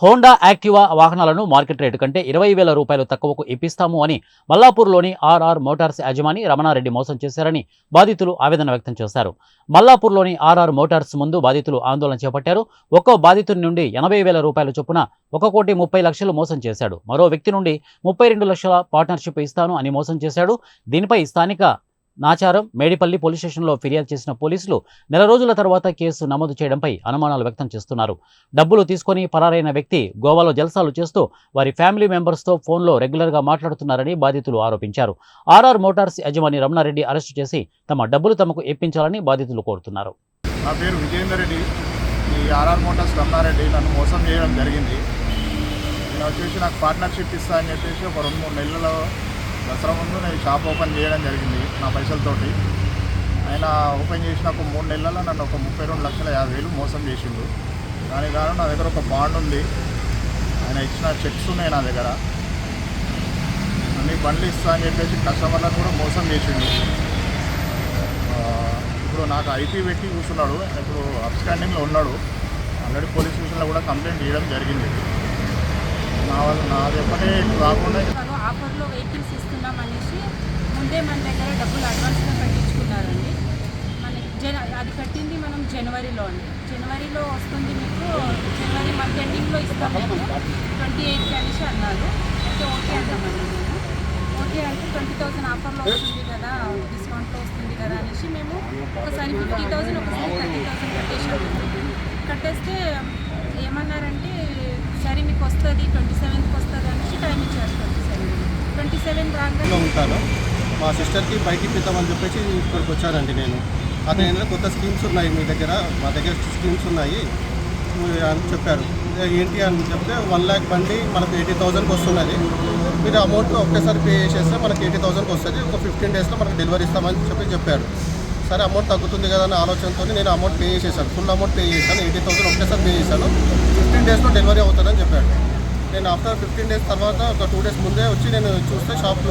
Honda Activa వాహనాలను market rate కంటే ఇరవై వేల రూపాయలు తక్కువకు ఇప్పిస్తాము అని మల్లాపూర్లోని ఆర్ఆర్ మోటార్స్ యాజమాని రమణారెడ్డి మోసం చేశారని బాధితులు ఆవేదన వ్యక్తం చేశారు. మల్లాపూర్లోని ఆర్ఆర్ మోటార్స్ ముందు బాధితులు ఆందోళన చేపట్టారు. ఒక్కో బాధితుడి నుండి ఎనభై వేల రూపాయల చొప్పున ఒక కోటి ముప్పై లక్షలు మోసం చేశాడు. మరో వ్యక్తి నుండి ముప్పై రెండు లక్షల పార్ట్నర్షిప్ ఇస్తాను అని మోసం చేశాడు. దీనిపై స్థానిక నాచారం మేడిపల్లి పోలీస్ స్టేషన్లో ఫిర్యాదు చేసిన పోలీసులు నెల రోజుల తర్వాత కేసు నమోదు చేయడంపై అనుమానాలు వ్యక్తం చేస్తున్నారు. డబ్బులు తీసుకొని పరారైన వ్యక్తి గోవాలో జల్సాలు చేస్తూ వారి ఫ్యామిలీ మెంబర్స్తో ఫోన్లో రెగ్యులర్గా మాట్లాడుతున్నారని బాధితులు ఆరోపించారు. ఆర్ఆర్ మోటార్స్ యజమాని రమణారెడ్డి అరెస్టు చేసి తమ డబ్బులు తమకు ఇప్పించాలని బాధితులు కోరుతున్నారు. నా పేరు విజయేందర్ రెడ్డి. ఈ ఆర్ఆర్ మోటార్స్ రమణారెడ్డి నన్ను మోసం చేయడం జరిగింది. నేను వచ్చేసి నాకు పార్ట్నర్షిప్ ఇస్తా అని చెప్పేసి ఒక రెండు మూడు నెలల దసరా ముందు నేను షాప్ ఓపెన్ చేయడం జరిగింది నా పైసలతోటి. ఆయన ఓపెన్ చేసిన ఒక మూడు నెలల్లో నన్ను ఒక ముప్పై రెండు లక్షల యాభై వేలు మోసం చేసిండు. దాని కారణం నా దగ్గర ఒక బాండ్ ఉంది. ఆయన ఇచ్చిన చెక్స్ ఉన్నాయి నా దగ్గర. అన్ని బండ్లు ఇస్తా అని చెప్పేసి కస్టమర్లను కూడా మోసం చేసిండు. ఇప్పుడు నాకు ఐపీ పెట్టి కూర్చున్నాడు. ఇప్పుడు అప్స్టాండింగ్లో ఉన్నాడు. ఆల్రెడీ పోలీస్ స్టేషన్లో కూడా కంప్లైంట్ చేయడం జరిగింది. నా వల్ల నాది ఒక్కటే కాకుండా వాళ్ళు ఆఫర్లో వెహికల్స్ ఇస్తున్నాం అనేసి ముందే మన దగ్గర డబ్బులు అడ్వాన్స్గా కట్టించుకున్నారండి మనకి జన అది కట్టింది మనం జనవరిలో అండి జనవరిలో వస్తుంది మీకు జనవరి మంత్ ఎండింగ్లో ఇస్తాము మేము. ట్వంటీ ఎయిట్ అనేసి అన్నారు. అయితే ఓకే అంటామండి మేము. ఓకే అంటే ట్వంటీ థౌసండ్ ఆఫర్లో వస్తుంది కదా డిస్కౌంట్లో వస్తుంది కదా అనేసి మేము ఒకసారి ఫిఫ్టీ థౌసండ్ ఒకసారి థర్టీ థౌసండ్ కట్టేసాము కట్టేస్తే ఏమన్నారంటే సరే మీకు వస్తుంది ట్వంటీ సెవెన్త్కి వస్తుంది అనేసి టైం ఇచ్చారు ట్వంటీ సెవెన్ ట్వంటీ సెవెన్ రాగానే ఉంటాను. మా సిస్టర్కి బయటికి పెద్దామని చెప్పేసి ఇక్కడికి వచ్చానండి నేను. అదే ఏంటంటే కొత్త స్కీమ్స్ ఉన్నాయి మీ దగ్గర? మా దగ్గర స్కీమ్స్ ఉన్నాయి. అని చెప్పారు. ఏంటి అని చెప్తే వన్ ల్యాక్ బండి మనకు ఎయిటీ థౌజండ్కి వస్తున్నది. మీరు అమౌంట్ ఒకేసారి పే చేసేస్తే మనకి ఎయిటీ థౌసండ్కి వస్తుంది. ఒక ఫిఫ్టీన్ డేస్లో మనకు డెలివరీ ఇస్తామని చెప్పి చెప్పారు. సరే అమౌంట్ తగ్గుతుంది కదా అనే ఆలోచనతో నేను అమౌంట్ పే చేశాను. ఫుల్ అమౌంట్ పే చేశాను. ఎయిటీ థౌసండ్ ఒకటేసారి పే చేశాను. ఫిఫ్టీన్ డేస్లో డెలివరీ అవుతుందని చెప్పాడు నేను ఆఫ్టర్ ఫిఫ్టీన్ డేస్ తర్వాత ఒక టూ డేస్ ముందే వచ్చి నేను చూస్తే షాప్లో